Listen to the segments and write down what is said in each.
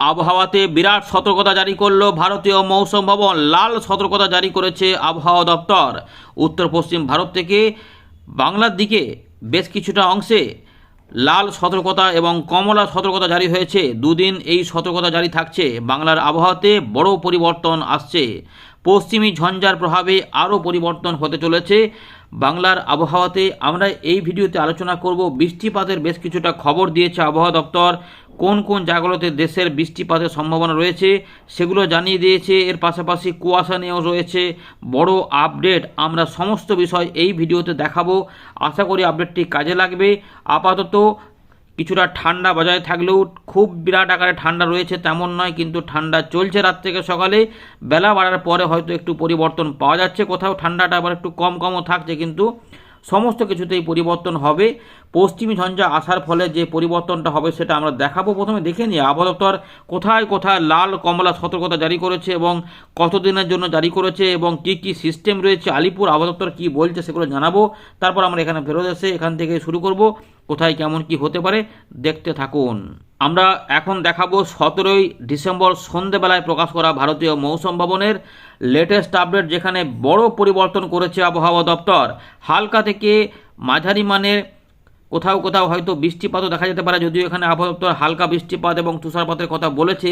আবহাওয়াতে বিরাট সতর্কতা জারি করল ভারতীয় মৌসুম ভবন। লাল সতর্কতা জারি করেছে আবহাওয়া দপ্তর। উত্তর পশ্চিম ভারত থেকে বাংলার দিকে বেশ কিছুটা অংশে লাল সতর্কতা এবং কমলা সতর্কতা জারি হয়েছে। দুদিন এই সতর্কতা জারি থাকছে। বাংলার আবহাওয়াতে বড় পরিবর্তন আসছে। পশ্চিমী ঝঞ্ঝার প্রভাবে আরও পরিবর্তন হতে চলেছে। বাংলার আবহাওয়াতে আমরা এই ভিডিওতে আলোচনা করব। বৃষ্টিপাতের বেশ কিছুটা খবর দিয়েছে আবহাওয়া দপ্তর। কোন কোন জায়গাগুলোতে দেশের বৃষ্টিপাতের সম্ভাবনা রয়েছে সেগুলো জানিয়ে দিয়েছে। এর পাশাপাশি কুয়াশা নিয়েও রয়েছে। বড় আপডেট আমরা সমস্ত বিষয় এই ভিডিওতে দেখাবো। আশা করি আপডেটটি কাজে লাগবে। আপাতত কিছুটা ঠান্ডা বজায় থাকলেও খুব বিরাট আকারে ঠান্ডা রয়েছে, তেমন নয় কিন্তু ঠান্ডা চলছে রাত থেকে সকালে। বেলা বাড়ার পরে হয়তো একটু পরিবর্তন পাওয়া যাচ্ছে কোথাও। ঠান্ডাটা আবার একটু কম কমও থাকছে কিন্তু সমস্ত কিছুতেই পরিবর্তন হবে। পশ্চিমী ঝঞ্ঝা আসার ফলে যে পরিবর্তনটা হবে সেটা আমরা দেখাবো। প্রথমে দেখে নিই আবহাওয়া কোথায় কোথায় লাল কমলা সতর্কতা জারি করেছে এবং কতদিনের জন্য জারি করেছে এবং কি কি সিস্টেম রয়েছে, আলিপুর আবহাওয়া কী বলছে সেগুলো জানাব। তারপর আমরা এখানে ফেরত এসে এখান থেকে শুরু করব, কোথায় কেমন কি হতে পারে, দেখতে থাকুন। আমরা এখন দেখাবো সতেরোই ডিসেম্বর সন্ধেবেলায় প্রকাশ করা ভারতীয় মৌসুম ভবনের লেটেস্ট আপডেট যেখানে বড় পরিবর্তন করেছে আবহাওয়া দপ্তর। হালকা থেকে মাঝারি মানের কোথাও কোথাও হয়তো বৃষ্টিপাতও দেখা যেতে পারে, যদিও এখানে আবহাওয়া দপ্তর হালকা বৃষ্টিপাত এবং তুষারপাতের কথা বলেছে।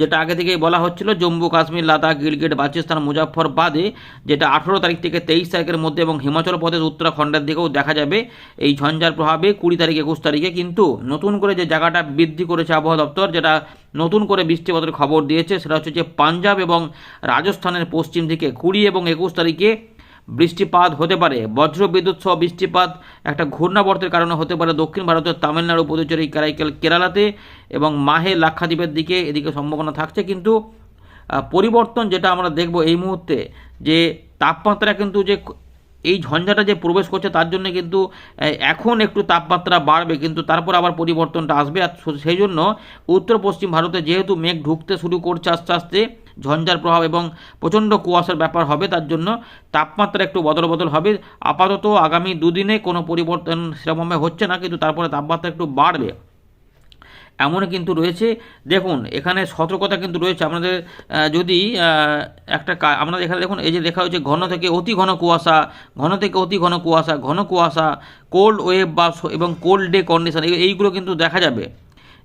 যেটা আগে থেকেই বলা হচ্ছিল, জম্মু, কাশ্মীর, লাদাখ, গিলগিট বালচিস্তান মুজাফরবাদে যেটা আঠেরো তারিখ থেকে তেইশ তারিখের মধ্যে এবং হিমাচল প্রদেশ, উত্তরাখণ্ডের দিকেও দেখা যাবে এই ঝঞ্ঝার প্রভাবে কুড়ি তারিখ, একুশ তারিখে। কিন্তু নতুন করে যে জায়গাটা বৃদ্ধি করেছে আবহাওয়া দপ্তর, যেটা নতুন করে বৃষ্টিপাতের খবর দিয়েছে, সেটা হচ্ছে যে পাঞ্জাব এবং রাজস্থানের পশ্চিম দিকে কুড়ি এবং একুশ তারিখে বৃষ্টিপাত হতে পারে। বজ্র বিদ্যুৎ সহ বৃষ্টিপাত একটা ঘূর্ণাবর্তের কারণে হতে পারে দক্ষিণ ভারতের তামিলনাড়ু, পুদুচেরি, কারাইকেল, কেরালাতে এবং মাহে লাক্ষাদ্বীপের দিকে এদিকে সম্ভাবনা থাকছে। কিন্তু পরিবর্তন যেটা আমরা দেখব এই মুহূর্তে, যে তাপমাত্রা কিন্তু যে এই ঝঞ্ঝাটা যে প্রবেশ করছে তার জন্য কিন্তু এখন একটু তাপমাত্রা বাড়বে। কিন্তু তারপর আবার পরিবর্তনটা আসবে। আর সেই জন্য উত্তর পশ্চিম ভারতে যেহেতু মেঘ ঢুকতে শুরু করছে আস্তে আস্তে ঝঞ্ঝার প্রভাব এবং প্রচণ্ড কুয়াশার ব্যাপার হবে, তার জন্য তাপমাত্রা একটু বদল বদল হবে। আপাতত আগামী দুদিনে কোনো পরিবর্তন সেরকমভাবে হচ্ছে না, কিন্তু তারপরে তাপমাত্রা একটু বাড়বে। এমনও কিন্তু রয়েছে। দেখুন, এখানে সতর্কতা কিন্তু রয়েছে। আপনাদের যদি একটা আপনাদের এখানে দেখুন, এই যে দেখা হয়েছে ঘন থেকে অতি ঘন কুয়াশা, ঘন থেকে অতি ঘন কুয়াশা ঘন কুয়াশা কোল্ড ওয়েভ বা এবং কোল্ড ডে কন্ডিশন এইগুলো কিন্তু দেখা যাবে।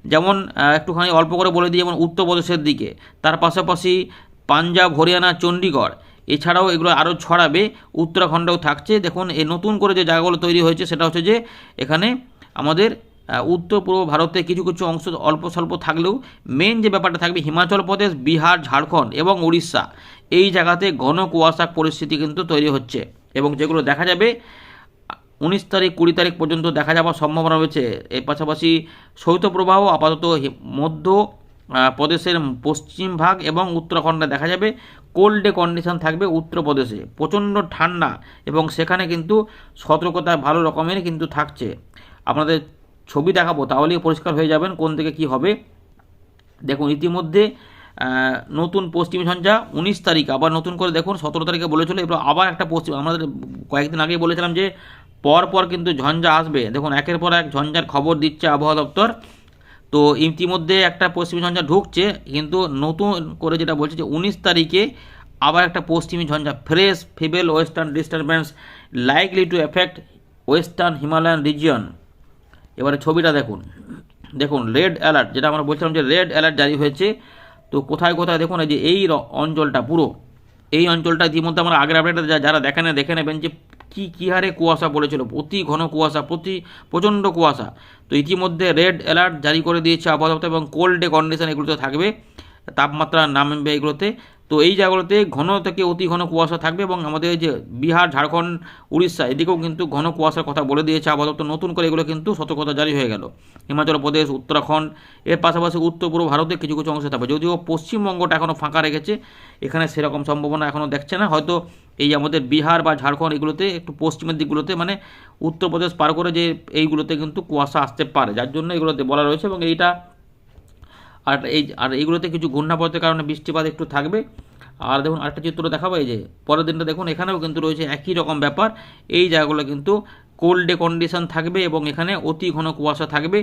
যেমন একটুখানি অল্প করে বলে দিই, যেমন উত্তরপ্রদেশের দিকে। তার পাশাপাশি পাঞ্জাব, হরিয়ানা চণ্ডীগড় এছাড়াও এগুলো আরও ছড়াবে, উত্তরাখণ্ডেও থাকছে। দেখুন, এই নতুন করে যে জায়গাগুলো তৈরি হয়েছে, সেটা হচ্ছে যে, এখানে আমাদের উত্তর পূর্ব ভারতে কিছু কিছু অংশ অল্প স্বল্প থাকলেও মেন যে ব্যাপারটা থাকবে, হিমাচল প্রদেশ, বিহার, ঝাড়খণ্ড এবং উড়িষ্যা। এই জায়গাতে ঘন কুয়াশা পরিস্থিতি কিন্তু তৈরি হচ্ছে এবং যেগুলো দেখা যাবে উনিশ তারিখ কুড়ি তারিখ পর্যন্ত দেখা যাওয়ার সম্ভাবনা রয়েছে। এর পাশাপাশি শৈত্যপ্রবাহ আপাতত মধ্য প্রদেশের পশ্চিম ভাগ এবং উত্তরাখণ্ডে দেখা যাবে। কোল্ড কন্ডিশন থাকবে উত্তরপ্রদেশে। প্রচণ্ড ঠান্ডা এবং সেখানে কিন্তু সতর্কতা ভালো রকমের কিন্তু থাকছে। আপনাদের ছবি দেখাবো, তাহলেই পরিষ্কার হয়ে যাবেন কোন দিকে কি হবে। দেখুন, ইতিমধ্যে নতুন পশ্চিম ঝঞ্ঝা উনিশ তারিখ। আবার নতুন করে দেখুন, সতেরো তারিখে বলেছিল, এবার আবার একটা পশ্চিম আমাদের কয়েকদিন আগেই বলেছিলাম যে পর পর কিন্তু ঝঞ্ঝা আসবে। দেখুন, একের পর এক ঝঞ্ঝার খবর দিচ্ছে আবহাওয়া দপ্তর। তো ইতিমধ্যে একটা পশ্চিমী ঝঞ্ঝা ঢুকছে, কিন্তু নতুন করে যেটা বলছে যে উনিশ তারিখে আবার একটা পশ্চিমী ঝঞ্ঝা, fresh, ফিবেল, western disturbance likely to affect western Himalayan region এবারে ছবিটা দেখুন। দেখুন রেড অ্যালার্ট যেটা আমরা বলছিলাম যে রেড অ্যালার্ট জারি হয়েছে। তো কোথায় কোথায় দেখুন, এই যে এই অঞ্চলটা পুরো। এই অঞ্চলটা ইতিমধ্যে আমরা আগের আপডেটে যারা দেখেন দেখে নেবেন যে কী কী হারে কুয়াশা পড়েছিল? অতি ঘন কুয়াশা, প্রতি প্রচণ্ড কুয়াশা। তো ইতিমধ্যে রেড অ্যালার্ট জারি করে দিয়েছে আবহাওয়া দপ্তর এবং কোল্ড ডে কন্ডিশন এগুলোতে থাকবে, তাপমাত্রা নামবে এগুলোতে। তো এই জায়গাগুলোতে ঘন থেকে অতি ঘন কুয়াশা থাকবে এবং আমাদের যে বিহার, ঝাড়খণ্ড, উড়িষ্যা, এদিকেও কিন্তু ঘন কুয়াশার কথা বলে দিয়েছে আবহাওয়া দপ্তর। নতুন করে এগুলো কিন্তু সতর্কতা জারি হয়ে গেল। হিমাচল প্রদেশ, উত্তরাখণ্ড, এর পাশাপাশি উত্তর পূর্ব ভারতের কিছু কিছু অংশে থাকবে যদিও পশ্চিমবঙ্গটা এখনও ফাঁকা রেখেছে, এখানে সেরকম সম্ভাবনা এখনও দেখছে না। হয়তো এই আমাদের বিহার বা ঝাড়খণ্ড এগুলোতে, একটু পশ্চিমের দিকগুলোতে মানে উত্তরপ্রদেশ পার করে যে এইগুলোতে কিন্তু কুয়াশা আসতে পারে। যার জন্য এগুলোতে বলা রয়েছে এবং এইটা আর এই, আর এইগুলোতে কিছু ঘূর্ণাবর্তের কারণে বৃষ্টিপাত একটু থাকবে। আর দেখুন আরেকটা চিত্র দেখাবো, এই যে পরের দিনটা দেখুন, এখানেও কিন্তু রয়েছে একই রকম ব্যাপার। এই জায়গাগুলো কিন্তু কোল্ড ডে কন্ডিশন থাকবে এবং এখানে অতি ঘন কুয়াশা থাকবে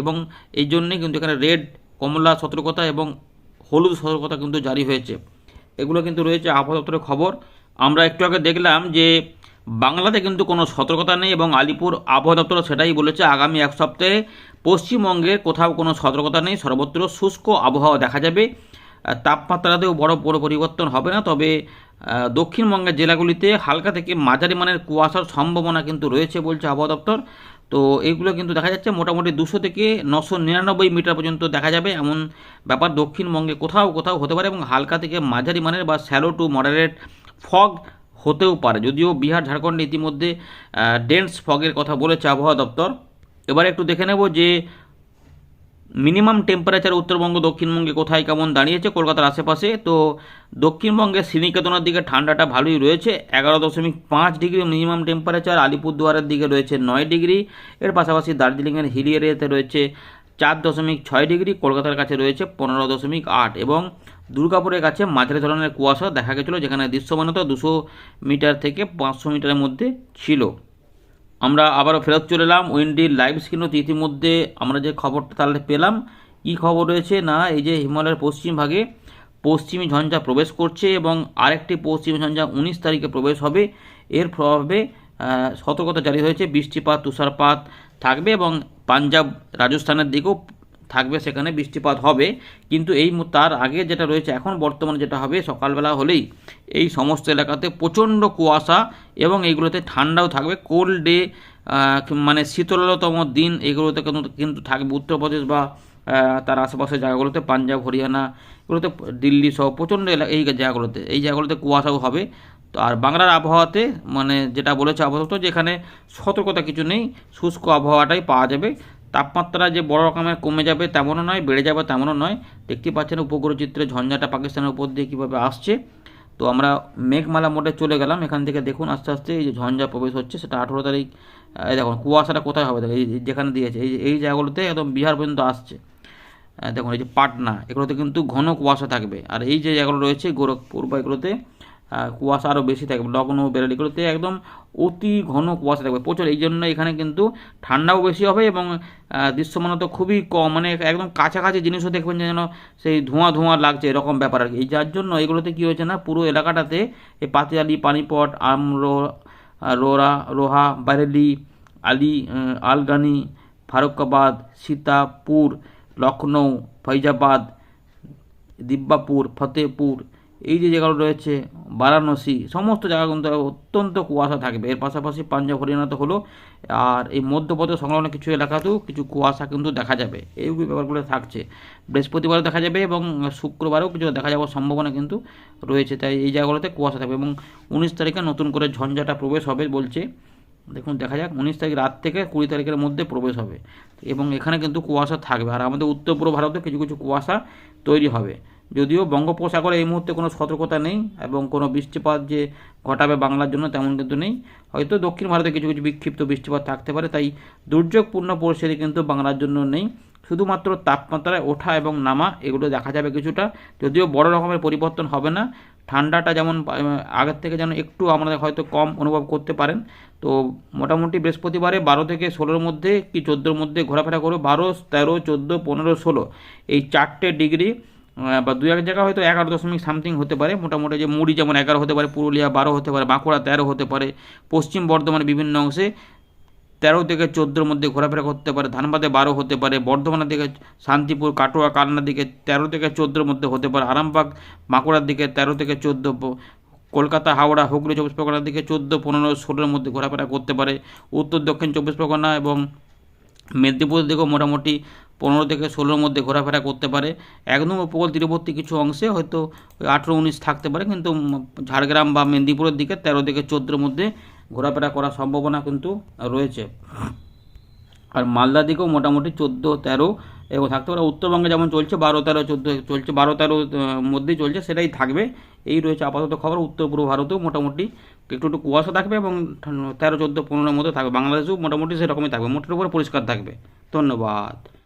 এবং এই জন্যে কিন্তু এখানে রেড কমলা সতর্কতা এবং হলুদ সতর্কতা কিন্তু জারি হয়েছে। এগুলো কিন্তু রয়েছে আবহাওয়া দপ্তরের খবর। আমরা একটু আগে দেখলাম যে বাংলাতে কিন্তু কোনো সতর্কতা নেই এবং আলিপুর আবহাওয়া দপ্তর সেটাই বলেছে। আগামী এক সপ্তাহে পশ্চিমবঙ্গের কোথাও কোনো সতর্কতা নেই। সর্বত্র শুষ্ক আবহাওয়া দেখা যাবে। তাপমাত্রাতেও বড় বড় পরিবর্তন হবে না। তবে দক্ষিণবঙ্গের জেলাগুলিতে হালকা থেকে মাঝারি মানের কুয়াশার সম্ভাবনা কিন্তু রয়েছে বলছে আবহাওয়া দপ্তর। তো এইগুলো কিন্তু দেখা যাচ্ছে মোটামুটি দুশো থেকে নশো নিরানব্বই মিটার পর্যন্ত দেখা যাবে। এমন ব্যাপার দক্ষিণবঙ্গে কোথাও কোথাও হতে পারে এবং হালকা থেকে মাঝারি মানের বা স্যালো টু মডারেট ফগ হতেও পারে। যদিও বিহার, ঝাড়খণ্ডে ইতিমধ্যে ডেন্স ফগের কথা বলেছে আবহাওয়া দপ্তর। এবার একটু দেখে নেব যে মিনিমাম টেম্পারেচার উত্তরবঙ্গ, দক্ষিণবঙ্গে কোথায় কেমন দাঁড়িয়েছে কলকাতার আশেপাশে। তো দক্ষিণবঙ্গে শ্রীনিকেতনের দিকে ঠান্ডাটা ভালোই রয়েছে, এগারো দশমিক পাঁচ ডিগ্রি মিনিমাম টেম্পারেচার আলিপুরদুয়ারের দিকে রয়েছে নয় ডিগ্রি। এর পাশাপাশি দার্জিলিংয়ের হিলি এরিয়াতে রয়েছে চার দশমিক ছয় ডিগ্রি। কলকাতার কাছে রয়েছে পনেরো দশমিক আট। এবং দুর্গাপুরের কাছে মাঝারি ধরনের কুয়াশা দেখা গেছিল, যেখানে দৃশ্যমানতা দুশো মিটার থেকে পাঁচশো মিটারের মধ্যে ছিল। আমরা আবারও ফেরত চলে এলাম উইন্ডির লাইভ স্ক্রিনও ইতিমধ্যে। আমরা যে খবরটা তাহলে পেলাম, কী খবর রয়েছে? না, এই যে হিমালয়ের পশ্চিম ভাগে পশ্চিমী ঝঞ্ঝা প্রবেশ করছে এবং আরেকটি পশ্চিমী ঝঞ্ঝা উনিশ তারিখে প্রবেশ হবে। এর প্রভাবে সতর্কতা জারি হয়েছে, বৃষ্টিপাত, তুষারপাত থাকবে এবং পাঞ্জাব, রাজস্থানের দিকেও থাকবে সেখানে বৃষ্টিপাত হবে। কিন্তু এই তার আগে যেটা রয়েছে, এখন বর্তমানে যেটা হবে, সকালবেলা হলেই এই সমস্ত এলাকাতে প্রচণ্ড কুয়াশা এবং এইগুলোতে ঠান্ডাও থাকবে। কোল্ড ডে মানে শীতলতম দিন এগুলোতে কিন্তু থাকবে। উত্তরপ্রদেশ বা তার আশেপাশের জায়গাগুলোতে পাঞ্জাব, হরিয়ানা, এগুলোতে দিল্লি সহ প্রচণ্ড এলাকা এই জায়গাগুলোতে এই জায়গাগুলোতে কুয়াশাও হবে। তো আর বাংলার আবহাওয়াতে মানে যেটা বলেছে আবহাওয়া যেখানে সতর্কতা কিছু নেই, শুষ্ক আবহাওয়াটাই পাওয়া যাবে। তাপমাত্রা যে বড় রকমের কমে যাবে তেমনও নয়, বেড়ে যাবে তেমনও নয়। দেখতে পাচ্ছেন উপগ্রহ চিত্রে ঝঞ্ঝাটা পাকিস্তানের উপর দিয়ে কীভাবে আসছে। তো আমরা মেঘমালা মোডে চলে গেলাম। এখান থেকে দেখুন আস্তে আস্তে এই যে ঝঞ্ঝা প্রবেশ হচ্ছে, সেটা আঠেরো তারিখ দেখুন কুয়াশাটা কোথায় হবে? দেখুন, এই যেখানে দিয়েছে, এই এই জায়গাগুলোতে একদম বিহার পর্যন্ত আসছে। দেখুন এই যে পাটনা, এগুলোতে কিন্তু ঘন কুয়াশা থাকবে। আর এই যে জায়গাগুলো রয়েছে, গোরখপুর বা এগুলোতে কুয়াশা আরও বেশি থাকবে লখনৌ বেরেলি এগুলোতে একদম অতি ঘন কুয়াশা থাকবে প্রচুর। এই জন্য এখানে কিন্তু ঠান্ডাও বেশি হবে এবং দৃশ্যমানতা খুবই কম। মানে একদম কাছাকাছি জিনিসও দেখবেন যেন সেই ধোঁয়া ধোঁয়া লাগছে, এরকম ব্যাপার আর কি। এই যার জন্য এগুলোতে কী হয়েছে না, পুরো এলাকাটাতে এই পাতিয়ালি, পানিপট, আমরো রোরা, রোহা, বারেলি, আলি আলগানি ফারুকাবাদ সীতাপুর লখনৌ ফৈজাবাদ, দিব্যাপুর, ফতেহপুর এই যে জায়গাগুলো রয়েছে, বারাণসী, সমস্ত জায়গা কিন্তু অত্যন্ত কুয়াশা থাকবে। এর পাশাপাশি পাঞ্জাব হরিয়ানাতে হলো, আর এই মধ্যপ্রদেশ সংলগ্ন কিছু এলাকাতেও কিছু কুয়াশা কিন্তু দেখা যাবে। এই ব্যাপারগুলো থাকছে। বৃহস্পতিবারও দেখা যাবে এবং শুক্রবারেও কিছু দেখা যাওয়ার সম্ভাবনা কিন্তু রয়েছে। তাই এই জায়গাগুলোতে কুয়াশা থাকবে এবং উনিশ তারিখে নতুন করে ঝঞ্ঝাটা প্রবেশ হবে বলছে। দেখুন, দেখা যাক, উনিশ তারিখ রাত থেকে কুড়ি তারিখের মধ্যে প্রবেশ হবে। এবং এখানে কিন্তু কুয়াশা থাকবে। আর আমাদের উত্তর পূর্ব ভারতে কিছু কিছু কুয়াশা তৈরি হবে। যদিও বঙ্গোপসাগরে এই মুহূর্তে কোনো সতর্কতা নেই এবং কোনো বৃষ্টিপাত যে ঘটাবে বাংলার জন্য তেমন কিন্তু নেই। হয়তো দক্ষিণ ভারতে কিছু কিছু বিক্ষিপ্ত বৃষ্টিপাত থাকতে পারে, তাই দুর্যোগপূর্ণ পরিস্থিতি কিন্তু বাংলার জন্য নেই। শুধুমাত্র তাপমাত্রায় ওঠা এবং নামা, এগুলো দেখা যাবে কিছুটা। যদিও বড় রকমের পরিবর্তন হবে না, ঠান্ডাটা যেমন আগের থেকে যেন একটু আমরা হয়তো কম অনুভব করতে পারেন। তো মোটামুটি বৃহস্পতিবারে বারো থেকে ষোলোর মধ্যে কি চোদ্দোর মধ্যে ঘোরাফেরা করবে বারো, তেরো, চোদ্দ, পনেরো, ষোলো। এই চারটে ডিগ্রি বা দু এক জায়গা হয়তো এগারো দশমিক সামথিং হতে পারে। মোটামুটি যে মুড়ি যেমন এগারো হতে পারে, পুরুলিয়া বারো হতে পারে, বাঁকুড়া তেরো হতে পারে, পশ্চিম বর্ধমানের বিভিন্ন অংশে তেরো থেকে চোদ্দোর মধ্যে ঘোরাফেরা করতে পারে। ধানবাদে বারো হতে পারে, বর্ধমানের দিকে শান্তিপুর, কাটোয়া কালনার দিকে তেরো থেকে চোদ্দোর মধ্যে হতে পারে। আরামবাগ, বাঁকুড়ার দিকে তেরো থেকে চোদ্দ, কলকাতা, হাওড়া, হুগলি, চব্বিশ পরগনার দিকে চোদ্দ, পনেরো, ষোলোর মধ্যে ঘোরাফেরা করতে পারে। উত্তর, দক্ষিণ, চব্বিশ পরগনা এবং মেদিনীপুরের দিকেও মোটামুটি পনেরো থেকে ষোলোর মধ্যে ঘোরাফেরা করতে পারে। একদম উপকূল তীরবর্তী কিছু অংশে হয়তো আঠেরো উনিশ থাকতে পারে, কিন্তু ঝাড়গ্রাম বা মেদিনীপুরের দিকে তেরো থেকে চোদ্দোর মধ্যে ঘোরাফেরা করার সম্ভাবনা কিন্তু রয়েছে। আর মালদার দিকেও মোটামুটি চোদ্দ তেরো এরকম থাকতে পারে উত্তরবঙ্গে যেমন চলছে বারো তেরো চোদ্দ চলছে, বারো তেরো মধ্যেই চলছে, সেটাই থাকবে। এই রয়েছে আপাতত খবর, উত্তর পূর্ব ভারতেও মোটামুটি একটু একটু কুয়াশা থাকবে এবং তেরো, চোদ্দ পনেরোর মধ্যে থাকবে। বাংলাদেশেও মোটামুটি সেরকমই থাকবে, মোটের উপরে পরিষ্কার থাকবে। ধন্যবাদ।